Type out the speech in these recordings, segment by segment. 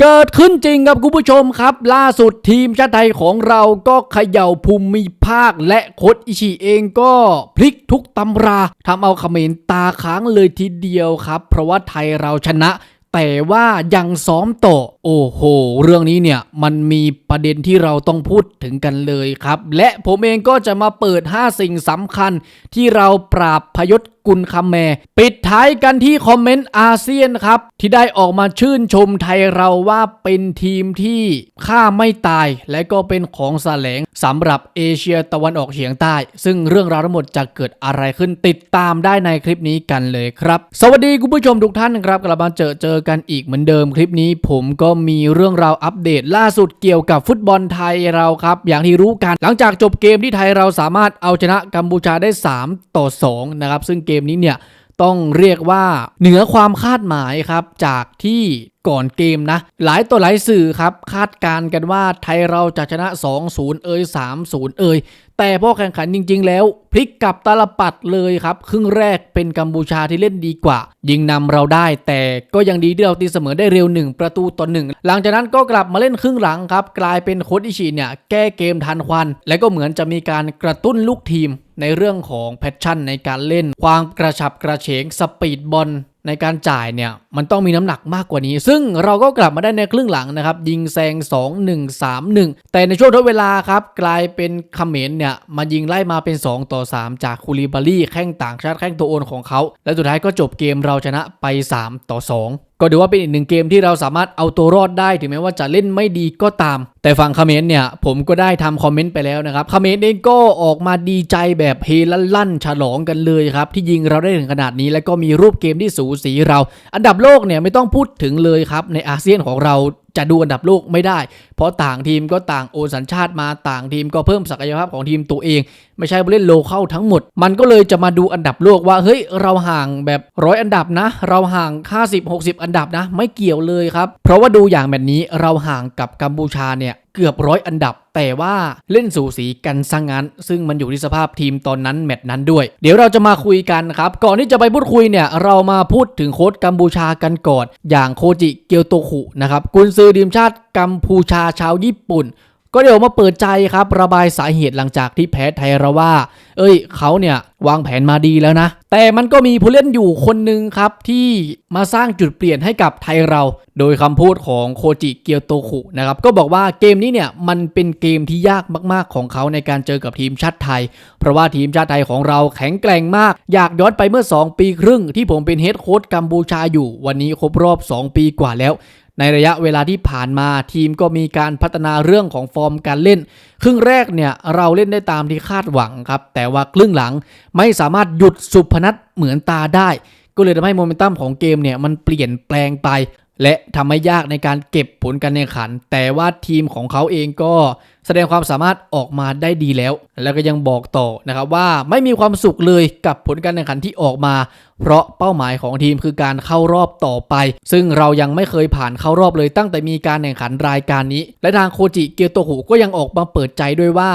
เกิดขึ้นจริงครับคุณผู้ชมครับ ล่าสุดทีมชาติไทยของเราก็เขย่าภูมิภาค และโค้ชอิชิเองก็พลิกทุกตำราทำเอาเขมรตาค้างเลยทีเดียวครับ เพราะว่าไทยเราชนะ แต่ว่ายังซ้อมต่อโอ้โห เรื่องนี้เนี่ยมันมีประเด็นที่เราต้องพูดถึงกันเลยครับ และผมเองก็จะมาเปิด 5 สิ่งสำคัญที่เราปราบพยศ กุลคำแม ปิดท้ายกันที่คอมเมนต์อาเซียนครับ ที่ได้ออกมาชื่นชมไทยเราว่าเป็นทีมที่ฆ่าไม่ตาย และก็เป็นของแสลงสำหรับเอเชียตะวันออกเฉียงใต้ ซึ่งเรื่องราวทั้งหมดจะเกิดอะไรขึ้นติดตามได้ในคลิปนี้กันเลยครับ สวัสดีคุณผู้ชมทุกท่านครับกลับมาเจอเจอกันอีกเหมือนเดิมคลิปนี้ ผมก็มีเรื่องราวอัปเดตล่าสุดเกี่ยวกับฟุตบอลไทยเราครับ อย่างที่รู้กันหลังจากจบเกมที่ไทยเราสามารถเอาชนะกัมพูชาได้ 3 ต่อ 2 นะครับ ซึ่งเกมนี้เนี่ยต้องเรียกว่าเหนือความคาดหมายครับ จากที่ก่อนเกมนะ หลายตัวหลายสื่อครับ คาดการณ์กันว่าไทยเราจะชนะ 2-0 เอ่ย3-0 เอ่ย แต่พอแข่งขันจริง ๆ แล้ว พลิกกลับตาลปัดเลยครับครึ่งแรกเป็นกัมพูชาที่เล่นดีกว่า ยิงนำเราได้แต่ก็ยังดีที่เราตีเสมอได้เร็ว 1 ประตูต่อหนึ่งหลังจากนั้นก็กลับมาเล่นครึ่งหลังครับกลายเป็นโค้ชอิชิเนี่ยแก้เกมทันควัน และก็เหมือนจะมีการกระตุ้นลูกทีมในเรื่องของแพชชั่นในการเล่น ความกระฉับกระเฉงสปีดบอล ในการจ่ายเนี่ยมันต้องมีน้ำหนักมากกว่านี้ ซึ่งเราก็กลับมาได้ในครึ่งหลังนะครับ ยิงแซง 2 1 3 1 แต่ในช่วงทดเวลาครับ กลายเป็นเขมรเนี่ยมายิงไล่มาเป็น 2 ต่อ 3 จากคูลิบารี่แข้งต่างชาติแข้งตัวโอนของเขา และสุดท้ายก็จบเกมเราชนะไป 3 ต่อ 2ก็ถือว่าเป็นอีกหนึ่งเกมที่เราสามารถเอาตัวรอดได้ถึงแม้ว่าจะเล่นไม่ดีก็ตาม แต่ฝั่งคอมเมนต์เนี่ยผมก็ได้ทำคอมเมนต์ไปแล้วนะครับคอมเมนต์เองก็ออกมาดีใจแบบเฮลั่นๆฉลองกันเลยครับ ที่ยิงเราได้ถึงขนาดนี้ แล้วก็มีรูปเกมที่สูสีเรา อันดับโลกเนี่ยไม่ต้องพูดถึงเลยครับในอาเซียนของเรา จะดูอันดับโลกไม่ได้ เพราะต่างทีมก็ต่างโอนสัญชาติมาต่างทีมก็เพิ่มศักยภาพของทีมตัวเอง ไม่ใช่ผู้เล่นโลเข้าทั้งหมด มันก็เลยจะมาดูอันดับโลกว่าเฮ้ยเราห่างแบบร้อยอันดับนะ เราห่าง 50 60 อันดับนะ ไม่เกี่ยวเลยครับ เพราะว่าดูอย่างแบบนี้เราห่างกับกัมพูชาเนี่ยเกือบร้อยอันดับ แต่ว่าเล่นสูสีกันซะงงั้น ซึ่งมันอยู่ที่สภาพทีมตอนนั้นแมตช์นั้นด้วย เดี๋ยวเราจะมาคุยกันครับ ก่อนที่จะไปพูดคุยเนี่ย เรามาพูดถึงโค้ชกัมพูชากันก่อน อย่างโคจิเกียวโตคุนะครับกุนซือทีมชาติกัมพูชาชาวญี่ปุ่น ก็เดี๋ยวมาเปิดใจครับระบายสาเหตุหลังจากที่แพ้ไทยเราว่า เอ้ยเขาเนี่ยวางแผนมาดีแล้วนะ แต่มันก็มีผู้เล่นอยู่คนหนึ่งครับที่มาสร้างจุดเปลี่ยนให้กับไทยเรา โดยคำพูดของโคจิเกียวโตคุนะครับก็บอกว่าเกมนี้เนี่ยมันเป็นเกมที่ยากมากๆของเขาในการเจอกับทีมชาติไทย เพราะว่าทีมชาติไทยของเราแข็งแกร่งมาก อยากย้อนไปเมื่อ 2 ปีครึ่ง ที่ผมเป็นเฮดโค้ชกัมพูชาอยู่ วันนี้ครบรอบ 2 ปีกว่าแล้ว ในระยะเวลาที่ผ่านมาทีมก็มีการพัฒนาเรื่องของฟอร์มการเล่น ครึ่งแรกเนี่ยเราเล่นได้ตามที่คาดหวังครับ แต่ว่าครึ่งหลังไม่สามารถหยุดสุพนัทเหมือนตาได้ ก็เลยทำให้โมเมนตัมของเกมเนี่ยมันเปลี่ยนแปลงไป และทำให้ยากในการเก็บผลการแข่งขัน แต่ว่าทีมของเขาเองก็แสดงความสามารถออกมาได้ดีแล้ว แล้วก็ยังบอกต่อนะครับว่าไม่มีความสุขเลยกับผลการแข่งขันที่ออกมา เพราะเป้าหมายของทีมคือการเข้ารอบต่อไป ซึ่งเรายังไม่เคยผ่านเข้ารอบเลยตั้งแต่มีการแข่งขันรายการนี้ และทางโคจิเกียวโตหุก็ยังออกมาเปิดใจด้วยว่า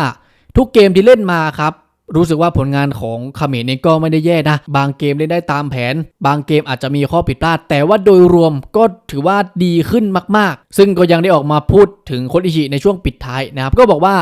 ทุกเกมที่เล่นมาครับ รู้สึกว่าผลงานของเขมรเองก็ไม่ได้แย่นะ บางเกมเล่นได้ตามแผน บางเกมอาจจะมีข้อผิดพลาด แต่ว่าโดยรวมก็ถือว่าดีขึ้นมาก ๆ ซึ่งก็ยังได้ออกมาพูดถึงโคชอิชิในช่วงปิดท้ายนะครับ ก็บอกว่า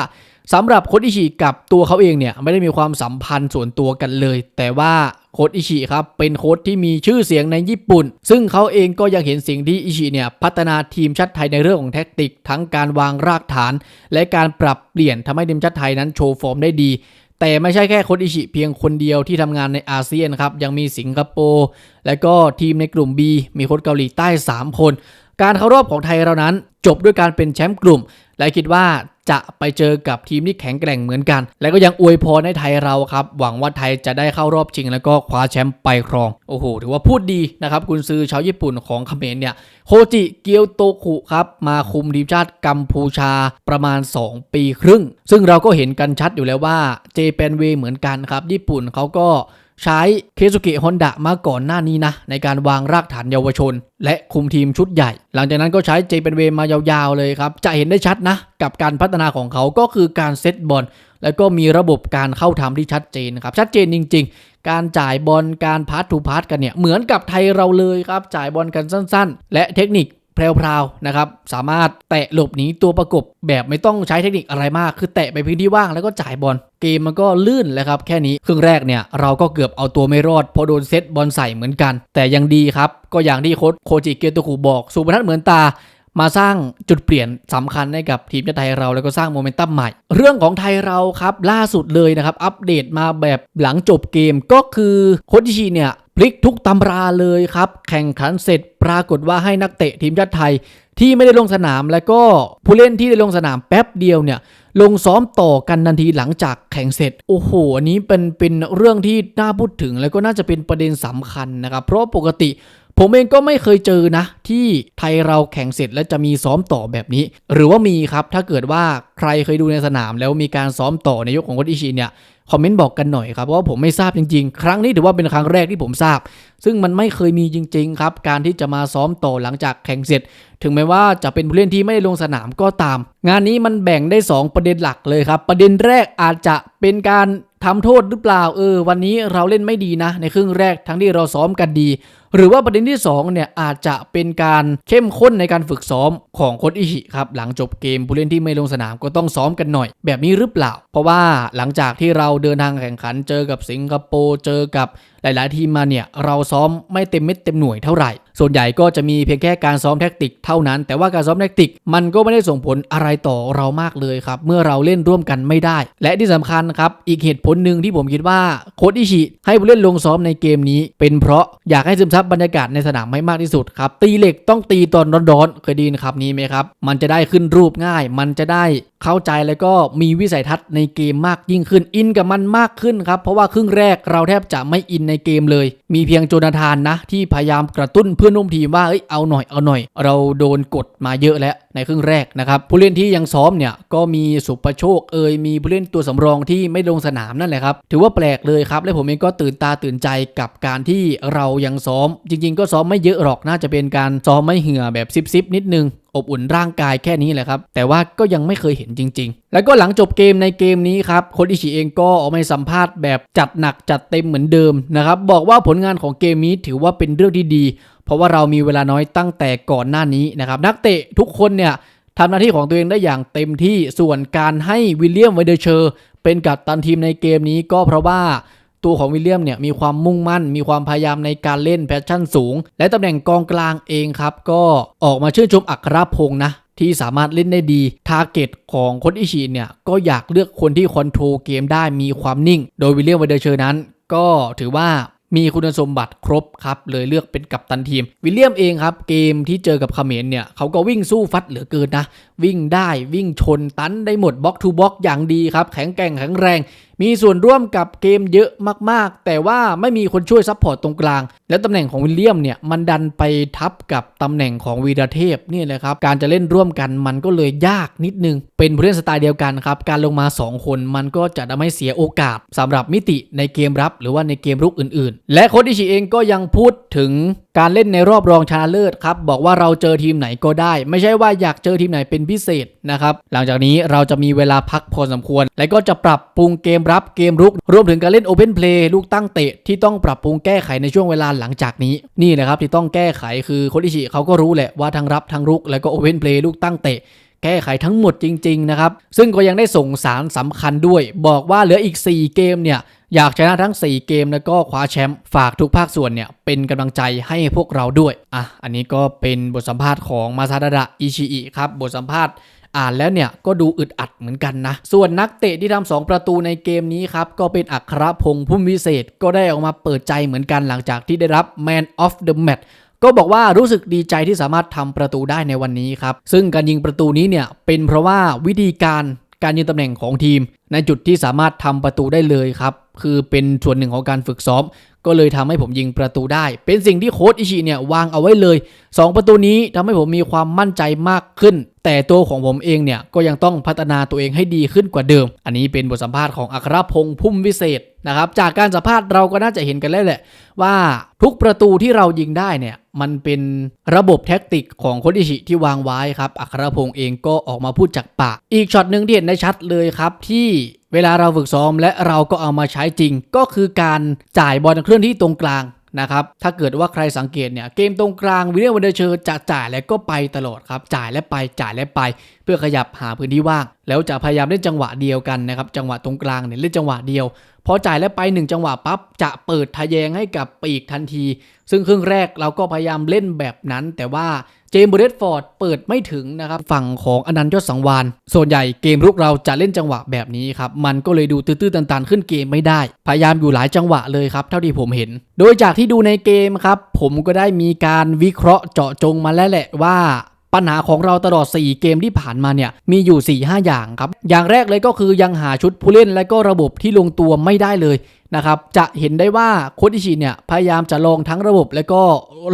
สำหรับโคชอิชิกับตัวเขาเองเนี่ยไม่ได้มีความสัมพันธ์ส่วนตัวกันเลย แต่ว่าโค้ชอิชิครับเป็นโค้ชที่มีชื่อเสียงในญี่ปุ่น ซึ่งเขาเองก็ยังเห็นสิ่งที่อิชิเนี่ยพัฒนาทีมชาติไทยในเรื่องของแท็กติก ทั้งการวางรากฐาน และการปรับเปลี่ยนทำให้ทีมชาติไทยนั้นโชว์ฟอร์มได้ดี แต่ไม่ใช่แค่โค้ชอิชิเพียงคนเดียวที่ทำงานในอาเซียนครับ ยังมีสิงคโปร์และก็ทีมในกลุ่ม B มีโค้ชเกาหลีใต้ 3 คน การเข้ารอบของไทยเรานั้น จบด้วยการเป็นแชมป์กลุ่ม และคิดว่าจะไปเจอกับทีมที่แข็งแกร่งเหมือนกัน และก็ยังอวยพรให้ไทยเราครับ หวังว่าไทยจะได้เข้ารอบชิง แล้วก็คว้าแชมป์ไปครอง โอ้โห ถือว่าพูดดีนะครับ กุนซือชาวญี่ปุ่นของเขมรเนี่ย โคจิเกียวโตคุครับ มาคุมทีมชาติกัมพูชาประมาณ 2 ปีครึ่ง ซึ่งเราก็เห็นกันชัดอยู่แล้วว่า เจแปนเวเหมือนกันครับ ญี่ปุ่นเขาก็ ใช้เคซุกิฮอนดะมาก่อนหน้านี้นะ ในการวางรากฐานเยาวชน และคุมทีมชุดใหญ่ หลังจากนั้นก็ใช้เจเป็นเวมายาวๆเลยครับ จะเห็นได้ชัดนะ กับการพัฒนาของเขาก็คือการเซตบอลแล้วก็มีระบบการเข้าทำที่ชัดเจนครับ ชัดเจนจริง ๆ การจ่ายบอลการพาสทูพาสกันเนี่ย เหมือนกับไทยเราเลยครับ จ่ายบอลกันสั้น ๆ และเทคนิค แพรวๆนะครับสามารถแตะหลบหนีตัวประกบแบบไม่ต้องใช้เทคนิคอะไรมาก คือแตะไปพื้นที่ว่างแล้วก็จ่ายบอลเกมมันก็ลื่นแหละครับแค่นี้ครึ่งแรกเนี่ยเราก็เกือบเอาตัวไม่รอดเพราะโดนเซตบอลใส่เหมือนกัน แต่ยังดีครับก็อย่างที่โค้ชโคจิเกโตคุบอกสุพนัทเหมือนตามาสร้างจุดเปลี่ยนสำคัญให้กับทีมชาติไทยเราแล้วก็สร้างโมเมนตัมใหม่ เรื่องของไทยเราครับล่าสุดเลยนะครับ อัปเดตมาแบบหลังจบเกมก็คือโคชชีเนี่ย พลิกทุกตำราเลยครับ แข่งขันเสร็จปรากฏว่าให้นักเตะทีมชาติไทยที่ไม่ได้ลงสนามแล้วก็ผู้เล่นที่ได้ลงสนามแป๊บเดียวเนี่ยลงซ้อมต่อกันทันทีหลังจากแข่งเสร็จ โอ้โห อันนี้เป็นเป็นเรื่องที่น่าพูดถึง แล้วก็น่าจะเป็นประเด็นสำคัญนะครับ เพราะปกติผมเองก็ไม่เคยเจอนะ ที่ไทยเราแข่งเสร็จแล้วจะมีซ้อมต่อแบบนี้ หรือว่ามีครับถ้าเกิดว่าใครเคยดูในสนามแล้วมีการซ้อมต่อในยุคของโคชอิชิเนี่ย คอมเมนต์บอกกันหน่อยครับเพราะว่าผมไม่ทราบจริงๆ ครั้งนี้ถือว่าเป็นครั้งแรกที่ผมทราบ ซึ่งมันไม่เคยมีจริงๆครับ การที่จะมาซ้อมต่อหลังจากแข่งเสร็จ ถึงแม้ว่าจะเป็นผู้เล่นที่ไม่ได้ลงสนามก็ตาม งานนี้มันแบ่งได้ 2 ประเด็นหลักเลยครับ ประเด็นแรกอาจจะเป็นการทำโทษหรือเปล่าเออ วันนี้เราเล่นไม่ดีนะ ในครึ่งแรกทั้งที่เราซ้อมกันดี หรือว่าประเด็นที่2เนี่ยอาจจะเป็นการเข้มข้นในการฝึกซ้อมของโค้ชอิชิครับหลังจบเกมผู้เล่นที่ไม่ลงสนามก็ต้องซ้อมกันหน่อย แบบนี้หรือเปล่า เพราะว่าหลังจากที่เราเดินทางแข่งขัน เจอกับสิงคโปร์เจอกับหลายๆ ทีมมาเนี่ยเราซ้อมไม่เต็มเม็ดเต็มหน่วยเท่าไหร่ ส่วนใหญ่ก็จะมีเพียงแค่การซ้อมแท็กติกเท่านั้น แต่ว่าการซ้อมแท็กติกมันก็ไม่ได้ส่งผลอะไรต่อเรามากเลยครับ เมื่อเราเล่นร่วมกันไม่ได้ และที่สำคัญครับ อีกเหตุผลหนึ่งที่ผมคิดว่าโค้ชอิชิให้ผู้เล่นลงซ้อมในเกมนี้ เป็นเพราะอยากให้ซึมซับบรรยากาศในสนามให้มากที่สุดครับ ตีเหล็กต้องตีตอนร้อนๆเคยดีนะครับนี้ไหมครับ มันจะได้ขึ้นรูปง่าย มันจะได้เข้าใจแล้วก็มีวิสัยทัศน์ในเกมมากยิ่งขึ้นอินกับมันมากขึ้นครับเพราะว่าครึ่งแรกเราแทบจะไม่อินในเกมเลย มีเพียงโจนาธานนะ ที่พยายามกระตุ้นเพื่อนร่วมทีมว่าเอ้ยเอาหน่อยเอาหน่อย เราโดนกดมาเยอะแล้วในครึ่งแรกนะครับผู้เล่นที่ยังซ้อมเนี่ยก็มีสุประโชคเอยมีผู้เล่นตัวสำรองที่ไม่ลงสนามนั่นแหละครับถือว่าแปลกเลยครับและผมเองก็ตื่นตาตื่นใจกับการที่เรายังซ้อม จริง ๆ ก็ซ้อมไม่เยอะหรอกน่าจะเป็นการซ้อมไม่เหื่อแบบซิบๆนิดนึง อบอุ่นร่างกายแค่นี้แหละครับ แต่ว่าก็ยังไม่เคยเห็นจริง ๆ แล้วก็หลังจบเกมในเกมนี้ครับโค้ชอิชิเองก็ออกมาสัมภาษณ์แบบจัดหนักจัดเต็มเหมือนเดิมนะครับบอกว่าผลงานของเกมนี้ถือว่าเป็นเรื่องที่ดี เพราะว่าเรามีเวลาน้อยตั้งแต่ก่อนหน้านี้นะครับนักเตะทุกคนเนี่ยทำหน้าที่ของตัวเองได้อย่างเต็มที่ส่วนการให้วิลเลียมไวเดอร์เชอร์เป็นกัปตันทีมในเกมนี้ก็เพราะว่า ตัวของวิลเลียมเนี่ยมีความมุ่งมั่น มีความพยายามในการเล่นแพชชั่นสูง และตำแหน่งกองกลางเองครับ ก็ออกมาชื่นชมอัครพงษ์นะที่สามารถเล่นได้ดีทาร์เก็ตของโคนอิชิเนี่ย ก็อยากเลือกคนที่คอนโทรลเกมได้มีความนิ่ง โดยวิลเลียมวเดอร์เชอร์นั้น ก็ถือว่ามีคุณสมบัติครบครับ เลยเลือกเป็นกัปตันทีม วิลเลียมเองครับ เกมที่เจอกับเขมรเนี่ย เขาก็วิ่งสู้ฟัดเหลือเกินนะ วิ่งได้วิ่งชนตันได้หมดบล็อกทูบล็อกอย่างดีครับ แข็งแกร่งแข็งแรง มีส่วนร่วมกับเกมเยอะมากๆ แต่ว่าไม่มีคนช่วยซัพพอร์ตตรงกลาง และตำแหน่งของวิลเลียมเนี่ยมันดันไปทับกับตำแหน่งของวีรเทพนี่แหละครับ การจะเล่นร่วมกันมันก็เลยยากนิดนึง เป็นผู้เล่นสไตล์เดียวกันครับการลงมา 2 คนมันก็จะทำให้เสียโอกาสสำหรับมิติในเกมรับ หรือว่าในเกมรุกอื่น ๆ และโค้ชอิชิเองก็ยังพูดถึงการเล่นในรอบรองชนะเลิศครับบอกว่าเราเจอทีมไหนก็ได้ ไม่ใช่ว่าอยากเจอทีมไหนเป็นพิเศษนะครับ หลังจากนี้เราจะมีเวลาพักพอสมควร และก็จะปรับปรุงเกมรับเกมรุก รวมถึงการเล่นโอเพนเพลย์ลูกตั้งเตะที่ต้องปรับปรุงแก้ไขในช่วงเวลาหลังจากนี้นี่แหละครับที่ต้องแก้ไขคือโคชิชิเขาก็รู้แหละว่าทั้งรับทั้งรุก แล้วก็โอเพนเพลย์ลูกตั้งเตะแก้ไขทั้งหมดจริง ๆ นะครับ ซึ่งก็ยังได้ส่งสารสำคัญด้วย บอกว่าเหลืออีก 4 เกมเนี่ย อยากชนะทั้ง 4 เกมแล้วก็คว้าแชมป์ฝากทุกภาคส่วนเนี่ย เป็นกำลังใจให้พวกเราด้วย อะ อันนี้ก็เป็นบทสัมภาษณ์ของมาซาดาดะอิชิอิครับ บทสัมภาษณ์อ่านแล้วเนี่ยก็ดูอึดอัดเหมือนกันนะ ส่วนนักเตะที่ทำสองประตูในเกมนี้ครับ ก็เป็นอัครพงษ์พุ่มวิเศษ ก็ได้ออกมาเปิดใจเหมือนกันหลังจากที่ได้รับ Man of the Match ก็บอกว่ารู้สึกดีใจที่สามารถทำประตูได้ในวันนี้ครับ ซึ่งการยิงประตูนี้เนี่ยเป็นเพราะว่าวิธีการ การยืนตำแหน่งของทีม ในจุดที่สามารถทำประตูได้เลยครับ คือเป็นส่วนหนึ่งของการฝึกซ้อม ก็เลยทำให้ผมยิงประตูได้ เป็นสิ่งที่โค้ชอิชิเนี่ยวางเอาไว้เลย 2 ประตูนี้ทำให้ผมมีความมั่นใจมากขึ้น แต่ตัวของผมเองเนี่ยก็ยังต้องพัฒนาตัวเองให้ดีขึ้นกว่าเดิม อันนี้เป็นบทสัมภาษณ์ของอัครพงษ์พุ่มวิเศษนะครับจากการสัมภาษณ์เราก็น่าจะเห็นกันแล้วแหละ ว่าทุกประตูที่เรายิงได้เนี่ยมันเป็นระบบแท็กติกของโคชอิชิที่วางไว้ครับอัครพงษ์เองก็ออกมาพูดจากปาก อีกช็อตหนึ่งที่เห็นได้ชัดเลยครับที่ เวลาเราฝึกซ้อมและเราก็เอามาใช้จริง ก็คือการจ่ายบอลเคลื่อนที่ตรงกลางนะครับ ถ้าเกิดว่าใครสังเกตเนี่ย เกมตรงกลางวิลเลียมวันเดอร์เชอร์จะจ่ายและก็ไปตลอดครับ จ่ายและไปจ่ายและไป เพื่อขยับหาพื้นที่ว่าง แล้วจะพยายามเล่นจังหวะเดียวกันนะครับ จังหวะตรงกลางเนี่ยเล่นจังหวะเดียว พอจ่ายแล้วไป 1 จังหวะปั๊บจะเปิดทะแยงให้กับปีกทันที ซึ่งครึ่งแรกเราก็พยายามเล่นแบบนั้น แต่ว่าเจมส์เบรดฟอร์ดเปิดไม่ถึงนะครับ ฝั่งของอนันต์ยศสังวานส่วนใหญ่เกมรุกเราจะเล่นจังหวะแบบนี้ครับ มันก็เลยดูตื้อๆตันๆ ขึ้นเกมไม่ได้ พยายามอยู่หลายจังหวะเลยครับ เท่าที่ผมเห็น โดยจากที่ดูในเกมครับ ผมก็ได้มีการวิเคราะห์เจาะจงมาแล้วแหละว่า ปัญหาของเราตลอด 4 เกมที่ผ่านมาเนี่ยมีอยู่ 4-5 อย่างครับ อย่างแรกเลยก็คือยังหาชุดผู้เล่นและก็ระบบที่ลงตัวไม่ได้เลยนะครับจะเห็นได้ว่าโคชิชิเนี่ยพยายามจะลองทั้งระบบและก็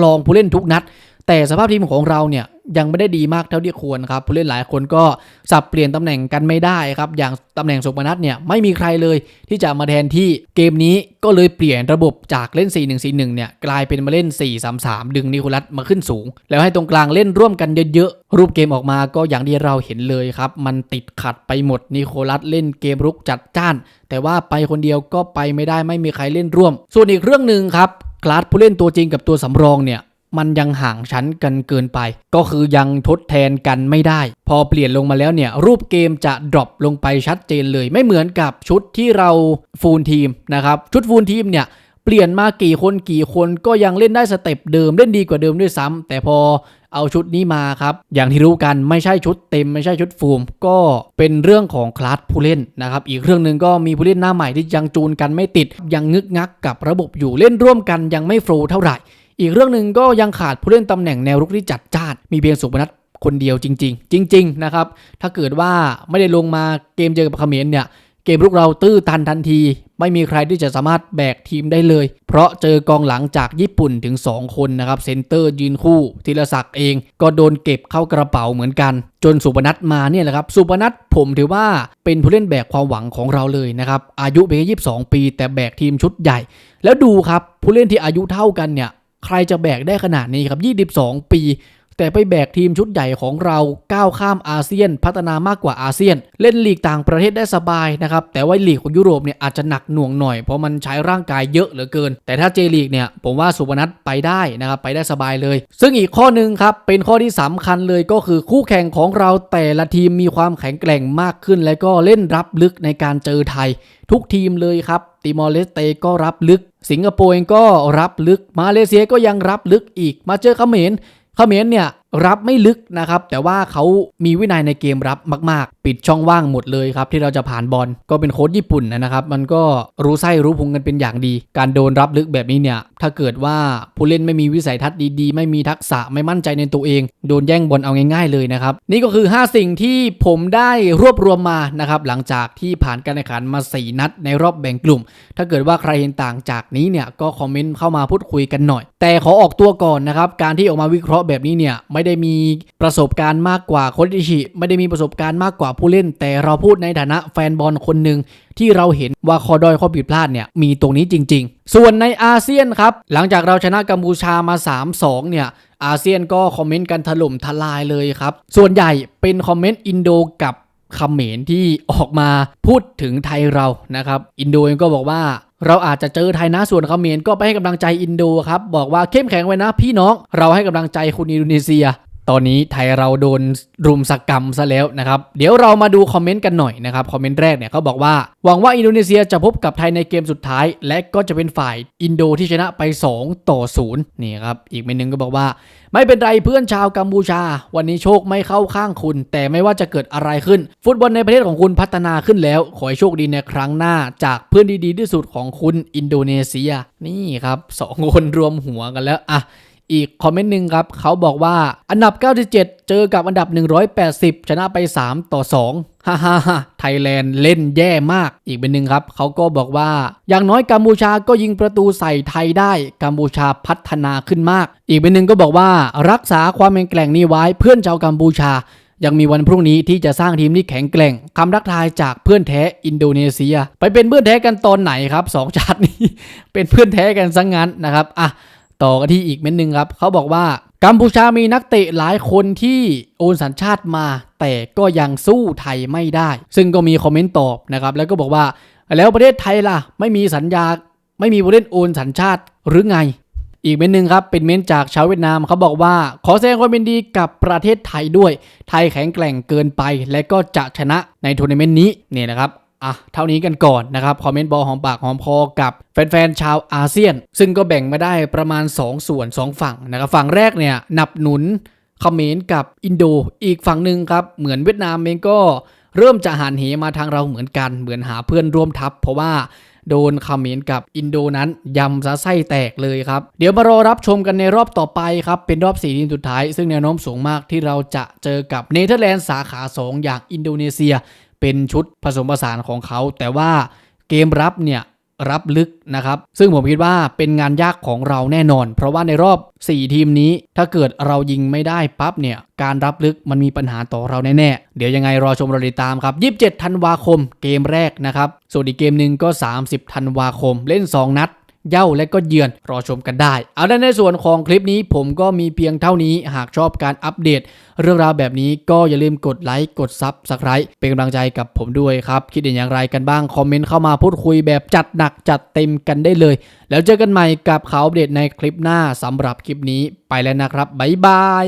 ลองผู้เล่นทุกนัด แต่สภาพทีมของเราเนี่ยยังไม่ได้ดีมากเท่าที่ควรครับผู้เล่นหลายคนก็สับเปลี่ยนตำแหน่งกันไม่ได้ครับ อย่างตำแหน่งสุพนัทเนี่ยไม่มีใครเลยที่จะมาแทนที่เกมนี้ก็เลยเปลี่ยนระบบจากเล่น 4-1-4-1 เนี่ยกลายเป็นมาเล่น 4-3-3 ดึงนิโคลัสมาขึ้นสูง แล้วให้ตรงกลางเล่นร่วมกันเยอะๆ รูปเกมออกมาก็อย่างที่เราเห็นเลยครับ มันติดขัดไปหมดนิโคลัสเล่นเกมรุกจัดจ้าน แต่ว่าไปคนเดียวก็ไปไม่ได้ไม่มีใครเล่นร่วม ส่วนอีกเรื่องหนึ่งครับคลาสผู้เล่นตัวจริงกับตัวสำรองเนี่ย มันยังห่างชั้นกันเกินไป ก็คือยังทดแทนกันไม่ได้ พอเปลี่ยนลงมาแล้วเนี่ย รูปเกมจะดรอปลงไปชัดเจนเลย ไม่เหมือนกับชุดที่เราฟูลทีมนะครับ ชุดฟูลทีมเนี่ยเปลี่ยนมากี่คนกี่คนก็ยังเล่นได้สเต็ปเดิมเล่นดีกว่าเดิมด้วยซ้ำแต่พอเอาชุดนี้มาครับ อย่างที่รู้กันไม่ใช่ชุดเต็มไม่ใช่ชุดฟูม ก็เป็นเรื่องของคลาสผู้เล่นนะครับ อีกเรื่องหนึ่งก็มีผู้เล่นหน้าใหม่ที่ยังจูนกันไม่ติด ยังงึกงักกับระบบอยู่เล่นร่วมกันยังไม่โฟล์เท่าไหร่ อีกเรื่องหนึ่งก็ยังขาดผู้เล่นตำแหน่งแนวรุกที่จัดจ้านมีเพียงสุพนัทคนเดียวจริง ๆ จริง ๆ นะครับ ถ้าเกิดว่าไม่ได้ลงมาเกมเจอกับเขมรเนี่ยเกมรุกเราตื้อตันทันที ไม่มีใครที่จะสามารถแบกทีมได้เลย เพราะเจอกองหลังจากญี่ปุ่นถึง 2 คนนะครับ เซนเตอร์ยืนคู่ธีรศักดิ์เองก็โดนเก็บเข้ากระเป๋าเหมือนกัน จนสุพนัทมาเนี่ยแหละครับ สุพนัทผมถือว่าเป็นผู้เล่นแบกความหวังของเราเลยนะครับ อายุเพียงแค่22 ปี แต่แบกทีมชุดใหญ่ แล้วดูครับผู้เล่นที่อายุเท่ากันเนี่ย ใครจะแบกได้ขนาดนี้ครับ 22 ปี แต่ไปแบกทีมชุดใหญ่ของเราก้าวข้ามอาเซียน พัฒนามากกว่าอาเซียน เล่นลีกต่างประเทศได้สบายนะครับแต่ว่าลีกของยุโรปเนี่ยอาจจะหนักหน่วงหน่อยเพราะมันใช้ร่างกายเยอะเหลือเกิน แต่ถ้าเจลีกเนี่ยผมว่าสุวรรณัทไปได้นะครับไปได้สบายเลย ซึ่งอีกข้อหนึ่งครับเป็นข้อที่สำคัญเลยก็คือคู่แข่งของเราแต่ละทีมมีความแข็งแกร่งมากขึ้น และก็เล่นรับลึกในการเจอไทย ทุกทีมเลยครับติมอร์เลสเตก็รับลึก สิงคโปร์เองก็รับลึกมาเลเซียก็ยังรับลึกอีกมาเจอเขมรเขมรเนี่ย รับไม่ลึกนะครับ แต่ว่าเขามีวินัยในเกมรับมาก ๆ ปิดช่องว่างหมดเลยครับ ที่เราจะผ่านบอลก็เป็นโค้ชญี่ปุ่นนะครับ มันก็รู้ไส้รู้พุงกันเป็นอย่างดี การโดนรับลึกแบบนี้เนี่ย ถ้าเกิดว่าผู้เล่นไม่มีวิสัยทัศน์ดีๆ ไม่มีทักษะไม่มั่นใจในตัวเอง โดนแย่งบอลเอาง่าย ๆ เลยนะครับ นี่ก็คือ 5 สิ่งที่ผมได้รวบรวมมานะครับหลังจากที่ผ่านการแข่งขันมา 4 นัดในรอบแบ่งกลุ่ม ถ้าเกิดว่าใครเห็นต่างจากนี้เนี่ยก็คอมเมนต์เข้ามาพูดคุยกันหน่อย แต่ขอออกตัวก่อนนะครับการที่ออกมาวิเคราะห์แบบนี้เนี่ยไม่ไม่ได้มีประสบการณ์มากกว่าโค้ชอิชิไม่ได้มีประสบการณ์มากกว่าผู้เล่น แต่เราพูดในฐานะแฟนบอลคนหนึ่งที่เราเห็นว่าคอดอยข้อผิดพลาดเนี่ยมีตรงนี้จริง ๆ ส่วนในอาเซียนครับ หลังจากเราชนะกัมพูชามา 3-2 เนี่ยอาเซียนก็คอมเมนต์กันถล่มทลายเลยครับ ส่วนใหญ่เป็นคอมเมนต์อินโดกับ เขมรที่ออกมาพูดถึงไทยเรานะครับ อินโดเองก็บอกว่าเราอาจจะเจอไทยนะส่วนเขมรก็ไปให้กำลังใจอินโดครับ บอกว่าเข้มแข็งไว้นะพี่น้อง เราให้กำลังใจคุณอินโดนีเซีย ตอนนี้ไทยเราโดนรุมสกกรรมซะแล้วนะครับ เดี๋ยวเรามาดูคอมเมนต์กันหน่อยนะครับ คอมเมนต์แรกเนี่ยเขาบอกว่า หวังว่าอินโดนีเซียจะพบกับไทยในเกมสุดท้าย และก็จะเป็นฝ่ายอินโดที่ชนะไป 2 ต่อ 0 นี่ครับ อีกเมนหนึ่งก็บอกว่า ไม่เป็นไรเพื่อนชาวกัมพูชา วันนี้โชคไม่เข้าข้างคุณ แต่ไม่ว่าจะเกิดอะไรขึ้น ฟุตบอลในประเทศของคุณพัฒนาขึ้นแล้ว ขอให้โชคดีในครั้งหน้า จากเพื่อนที่ดีที่สุดของคุณอินโดนีเซีย นี่ครับสองคนรวมหัวกันแล้วอะ อีกคอมเมนต์หนึ่งครับ เขาบอกว่าอันดับ 97 เจอกับอันดับ 180 ชนะไป 3 ต่อ 2 ฮ่าฮ่าฮ่าไทยแลนด์เล่นแย่มาก อีกเป็นหนึ่งครับ เขาก็บอกว่า อย่างน้อยกัมพูชาก็ยิงประตูใส่ไทยได้ กัมพูชาพัฒนาขึ้นมาก อีกเป็นหนึ่งก็บอกว่ารักษาความแข็งแกร่งนี้ไว้เพื่อนชาวกัมพูชายังมีวันพรุ่งนี้ที่จะสร้างทีมที่แข็งแกร่งคำรักทายจากเพื่อนแท้อินโดนีเซีย ไปเป็นเพื่อนแท้กันตอนไหนครับสองชาตินี้ เป็นเพื่อนแท้กันซะงงั้นนะครับอะ ต่อกันที่อีกเม็ดหนึ่งครับ เขาบอกว่ากัมพูชามีนักเตะหลายคนที่โอนสัญชาติมา แต่ก็ยังสู้ไทยไม่ได้ ซึ่งก็มีคอมเมนต์ตอบนะครับแล้วก็บอกว่าแล้วประเทศไทยล่ะ ไม่มีสัญญาไม่มีผู้เล่นโอนสัญชาติหรือไง อีกเม้นหนึ่งครับเป็นเม้นจากชาวเวียดนามเขาบอกว่า ขอแสดงความเป็นดีกับประเทศไทยด้วย ไทยแข็งแกร่งเกินไป และก็จะชนะในทัวร์นาเมนต์นี้เนี่ยนะครับ อะเท่านี้กันก่อนนะครับคอมเมนต์บอลหอมปากหอมคอกับแฟนๆชาวอาเซียน ซึ่งก็แบ่งมาได้ประมาณ 2 ส่วน 2 ฝั่งนะครับฝั่งแรกเนี่ยหนับหนุนเขมรกับอินโดอีกฝั่งหนึ่งครับเหมือนเวียดนามเองก็เริ่มจะหันเหมาทางเราเหมือนกัน เหมือนหาเพื่อนร่วมทัพ เพราะว่าโดนเขมรกับอินโดนั้นยำซะไส้แตกเลยครับ เดี๋ยวมารอรับชมกันในรอบต่อไปครับ เป็นรอบสี่ทีมสุดท้าย ซึ่งแนวโน้มสูงมากที่เราจะเจอกับเนเธอร์แลนด์สาขา 2 อย่างอินโดนีเซีย เป็นชุดผสมผสานของเขา แต่ว่าเกมรับเนี่ยรับลึกนะครับ ซึ่งผมคิดว่าเป็นงานยากของเราแน่นอน เพราะว่าในรอบ 4 ทีมนี้ ถ้าเกิดเรายิงไม่ได้ปั๊บเนี่ย การรับลึกมันมีปัญหาต่อเราแน่ๆ เดี๋ยวยังไงรอชมรอติดตามครับ 27 ธันวาคมเกมแรกนะครับ ส่วนอีกเกมหนึ่งก็ 30 ธันวาคมเล่น 2 นัด เย่าและก็เยือนรอชมกันได้ เอาด้านในส่วนของคลิปนี้ผมก็มีเพียงเท่านี้หากชอบการอัปเดต เรื่องราวแบบนี้ก็อย่าลืมกดไลค์กดซับสไคร b e เป็นกำลังใจกับผมด้วยครับ คิดเห็นอย่างไรกันบ้าง คอมเมนต์เข้ามาพูดคุยแบบจัดหนักจัดเต็มกันได้เลย แล้วเจอกันใหม่กับข่าวอัปเดตในคลิปหน้าสำหรับคลิปนี้ไปแล้วนะครับบ๊ายบาย